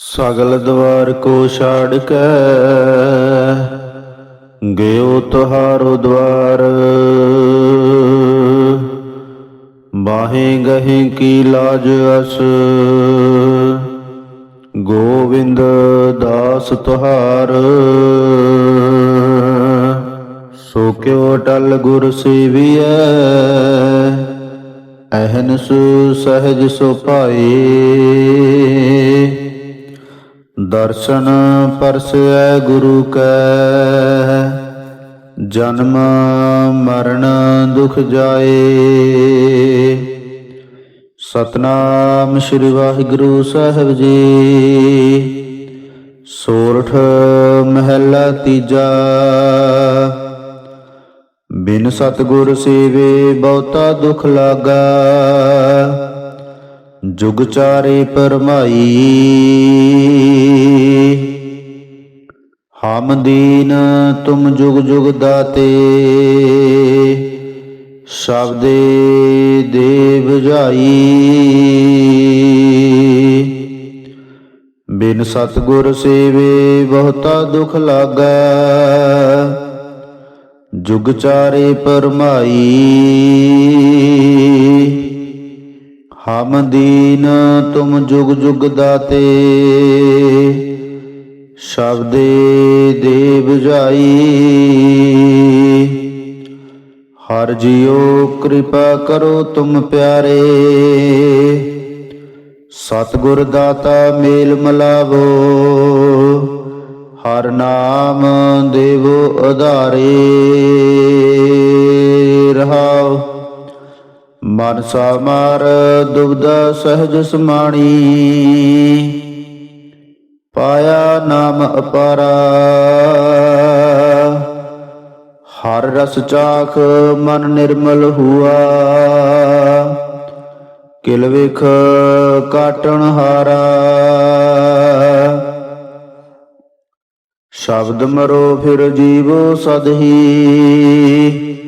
ਸਗਲ ਦਵਾਰ ਕੋ ਛਾੜ ਕੇ ਗਇਓ ਤੁਹਾਰੋ ਦਵਾਰ। ਬਾਹੇ ਗਹੇ ਕੀ ਲਾਜ ਅਸ। ਗੋਵਿੰਦ ਦਾਸ ਤੁਹਾਰ। ਸੋ ਕਿਉ ਟਲ ਗੁਰ ਸੇਵੀਐ। ਅਹਨਸ ਸਹਿਜ ਸੁ ਪਾਏ ਦਰਸ਼ਨ ਪਰਸੈ ਗੁਰੂ ਕੈ। ਜਨਮ ਮਰਨ ਦੁਖ ਜਾਏ। ਸਤਨਾਮ ਸ੍ਰੀ ਵਾਹਿਗੁਰੂ ਸਾਹਿਬ ਜੀ। ਸੋਰਠ ਮਹਿਲਾ ਤੀਜਾ। ਬਿਨ ਸਤਗੁਰ ਸੇਵੇ ਬਹੁਤਾ ਦੁਖ ਲਾਗਾ। ਜੁਗ ਚਾਰੇ ਪਰਮਾਈ। ਹਮ ਦੀਨ ਤੁਮ ਜੁਗ ਜੁਗ ਦਾਤੇ। ਸ਼ਬਦੇ ਦੇ ਜਾਈ। ਬਿਨ ਸਤਗੁਰ ਸੇਵੇ ਬਹੁਤਾ ਦੁਖ ਲਾਗਾ। ਜੁਗ ਚਾਰੇ ਪਰਮਾਈ। ਹਮ ਦੀਨ ਤੁਮ ਜੁਗ ਜੁਗ ਦਾਤੇ, ਸ਼ਬਦੇ ਦੇ 부ਝਾਈ ਹਰ ਜੀਓ ਕਿਰਪਾ ਕਰੋ ਤੁਮ ਪਿਆਰੇ, ਸਤਿਗੁਰ ਦਾਤਾ ਮੇਲ ਮਲਾਵੋ, ਹਰ ਨਾਮ ਦੇਵੋ ਆਧਾਰੇ ਮਨ ਸਾਮਰ ਦੁਬਦਾ ਸਹਿਜ ਸਮਾਣੀ। ਪਾਇਆ ਨਾਮ ਅਪਾਰਾ। ਹਰ ਰਸ ਚਾਖ ਮਨ ਨਿਰਮਲ ਹੁਆ। ਕਿਲ ਵਿਖ ਕਾਟਣ ਹਾਰਾ। ਸ਼ਬਦ ਮਰੋ ਫਿਰ ਜੀਵੋ ਸਦਹੀ।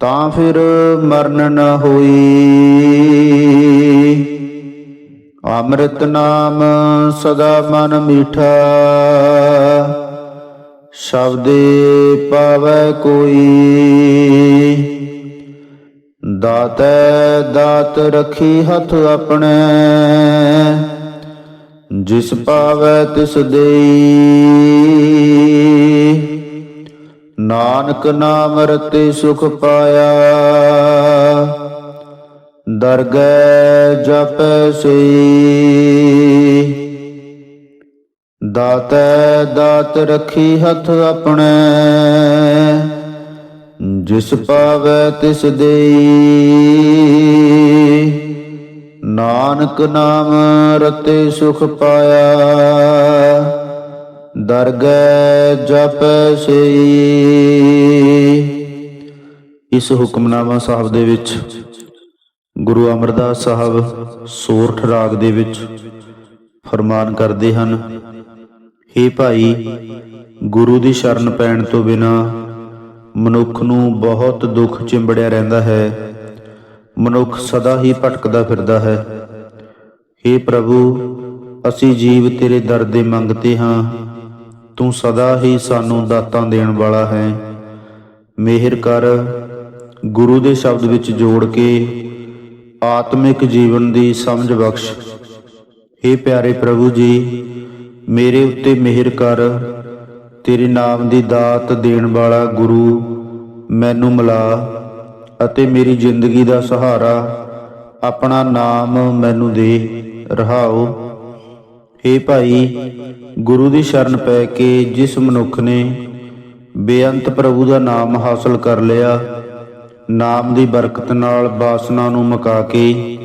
ਤਾਂ ਫਿਰ ਮਰਨ ਨ ਹੋਈ। ਅੰਮ੍ਰਿਤ ਨਾਮ ਸਦਾ ਮਨ ਮੀਠਾ, ਸ਼ਬਦੇ ਪਾਵੈ ਕੋਈ। ਦਾਤੈ ਦਾਤ ਰਖੀ ਹੱਥ ਆਪਣੇ, ਜਿਸ ਪਾਵੈ ਤਿਸ ਦੇਈ। ਨਾਨਕ ਨਾਮ ਰਤੇ ਸੁਖ ਪਾਇਆ। ਦਰਗਹਿ ਜਪ ਸਈ। ਦਾਤੈ ਦਾਤ ਰਖੀ ਹੱਥ ਆਪਣੇ। ਜਿਸ ਪਾਵੈ ਤਿਸ ਦੇਈ। ਨਾਨਕ ਨਾਮ ਰਤੇ ਸੁਖ ਪਾਇਆ। ਦਰਗਹਿ ਜਪੈ ਸਈ। ਇਸ ਹੁਕਮਨਾਮਾ ਸਾਹਿਬ ਦੇ ਵਿੱਚ ਗੁਰੂ ਅਮਰਦਾਸ ਸਾਹਿਬ ਸੋਰਠ ਰਾਗ ਦੇ ਵਿੱਚ ਫਰਮਾਨ ਕਰਦੇ ਹਨ हे ਭਾਈ, ਗੁਰੂ ਦੀ ਸ਼ਰਨ ਪੈਣ ਤੋਂ ਬਿਨਾ ਮਨੁੱਖ ਨੂੰ ਬਹੁਤ ਦੁੱਖ ਚਿੰਬੜਿਆ ਰਹਿੰਦਾ ਹੈ। ਮਨੁੱਖ ਸਦਾ ਹੀ ਭਟਕਦਾ ਫਿਰਦਾ ਹੈ। हे ਪ੍ਰਭੂ, ਅਸੀਂ ਜੀਵ ਤੇਰੇ ਦਰ ਦੇ ਮੰਗਤੇ ਹਾਂ। ਤੂੰ ਸਦਾ ਹੀ ਸਾਨੂੰ ਦਾਤਾਂ ਦੇਣ ਵਾਲਾ ਹੈ। ਮਿਹਰ ਕਰ, ਗੁਰੂ ਦੇ ਸ਼ਬਦ ਵਿੱਚ ਜੋੜ ਕੇ ਆਤਮਿਕ ਜੀਵਨ ਦੀ ਸਮਝ ਬਖਸ਼। हे ਪਿਆਰੇ ਪ੍ਰਭੂ ਜੀ, ਮੇਰੇ ਉੱਤੇ ਮਿਹਰ ਕਰ, ਤੇਰੇ ਨਾਮ ਦੀ ਦਾਤ ਦੇਣ ਵਾਲਾ ਗੁਰੂ ਮੈਨੂੰ ਮਿਲਾ ਅਤੇ ਮੇਰੀ ਜ਼ਿੰਦਗੀ ਦਾ ਸਹਾਰਾ ਆਪਣਾ ਨਾਮ ਮੈਨੂੰ ਦੇ, ਰਹਾਓ। हे ਭਾਈ, ਗੁਰੂ ਦੀ ਸ਼ਰਨ ਪੈ ਕੇ ਜਿਸ ਮਨੁੱਖ ਨੇ ਬੇਅੰਤ ਪ੍ਰਭੂ ਦਾ ਨਾਮ ਹਾਸਲ ਕਰ ਲਿਆ, ਨਾਮ ਦੀ ਬਰਕਤ ਨਾਲ ਬਾਸਨਾ ਨੂੰ ਮਕਾ ਕੇ,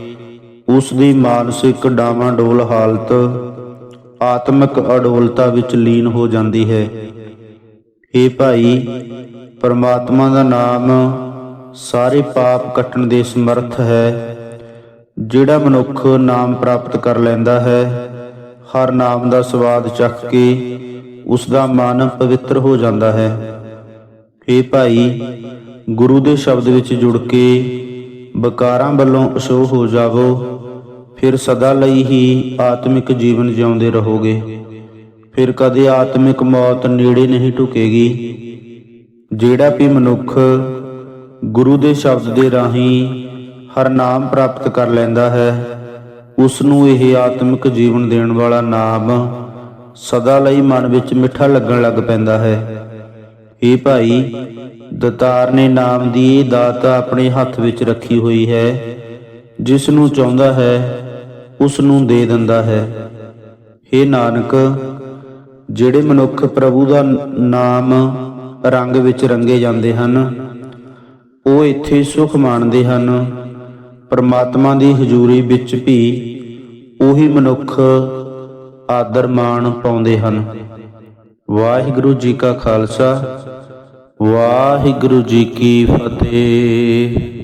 ਉਸ ਦੀ ਮਾਨਸਿਕ ਡਾਵਾਂਡੋਲ ਹਾਲਤ ਆਤਮਿਕ ਅਡੋਲਤਾ ਵਿੱਚ ਲੀਨ ਹੋ ਜਾਂਦੀ ਹੈ। ਇਹ ਭਾਈ, ਪਰਮਾਤਮਾ ਦਾ ਨਾਮ ਸਾਰੇ ਪਾਪ ਕੱਟਣ ਦੇ ਸਮਰੱਥ ਹੈ, ਜਿਹੜਾ ਮਨੁੱਖ ਨਾਮ ਪ੍ਰਾਪਤ ਕਰ ਲੈਂਦਾ ਹੈ ਹਰ ਨਾਮ ਦਾ ਸਵਾਦ ਚੱਖ ਕੇ ਉਸ ਦਾ ਮਨ ਪਵਿੱਤਰ ਹੋ ਜਾਂਦਾ ਹੈ। ਇਹ ਭਾਈ, ਗੁਰੂ ਦੇ ਸ਼ਬਦ ਵਿੱਚ ਜੁੜ ਕੇ ਬਕਾਰਾਂ ਵੱਲੋਂ ਅਸ਼ੋਹ ਹੋ ਜਾਵੋ, ਫਿਰ ਸਦਾ ਲਈ ਹੀ ਆਤਮਿਕ ਜੀਵਨ ਜਿਉਂਦੇ ਰਹੋਗੇ। ਫਿਰ ਕਦੇ ਆਤਮਿਕ ਮੌਤ ਨੇੜੇ ਨਹੀਂ ਢੁਕੇਗੀ। ਜਿਹੜਾ ਵੀ ਮਨੁੱਖ ਗੁਰੂ ਦੇ ਸ਼ਬਦ ਦੇ ਰਾਹੀਂ ਹਰ ਨਾਮ ਪ੍ਰਾਪਤ ਕਰ ਲੈਂਦਾ ਹੈ ਉਸ ਨੂੰ ਇਹ ਆਤਮਿਕ ਜੀਵਨ ਦੇਣ ਵਾਲਾ ਨਾਮ ਸਦਾ ਲਈ ਮਨ ਵਿੱਚ ਮਿੱਠਾ ਲੱਗਣ ਲੱਗ ਪੈਂਦਾ ਹੈ। ਇਹ ਭਾਈ, ਦਤਾਰ ਨੇ ਨਾਮ ਦੀ ਇਹ ਦਾਤ ਆਪਣੇ ਹੱਥ ਵਿੱਚ ਰੱਖੀ ਹੋਈ ਹੈ ਜਿਸ ਨੂੰ ਚਾਹੁੰਦਾ ਹੈ ਉਸ ਨੂੰ ਦੇ ਦਿੰਦਾ ਹੈ। हे ਨਾਨਕ, ਜਿਹੜੇ ਮਨੁੱਖ ਪ੍ਰਭੂ ਦਾ ਨਾਮ ਰੰਗ ਵਿੱਚ ਰੰਗੇ ਜਾਂਦੇ ਹਨ, ਉਹ ਇੱਥੇ ਸੁਖ ਮਾਣਦੇ ਹਨ। ਪਰਮਾਤਮਾ ਦੀ ਹਜ਼ੂਰੀ ਵਿੱਚ ਵੀ ਉਹੀ ਮਨੁੱਖ ਆਦਰ ਮਾਣ ਪਾਉਂਦੇ ਹਨ। ਵਾਹਿਗੁਰੂ ਜੀ ਕਾ ਖਾਲਸਾ, ਵਾਹਿਗੁਰੂ ਜੀ ਕੀ ਫਤਿਹ।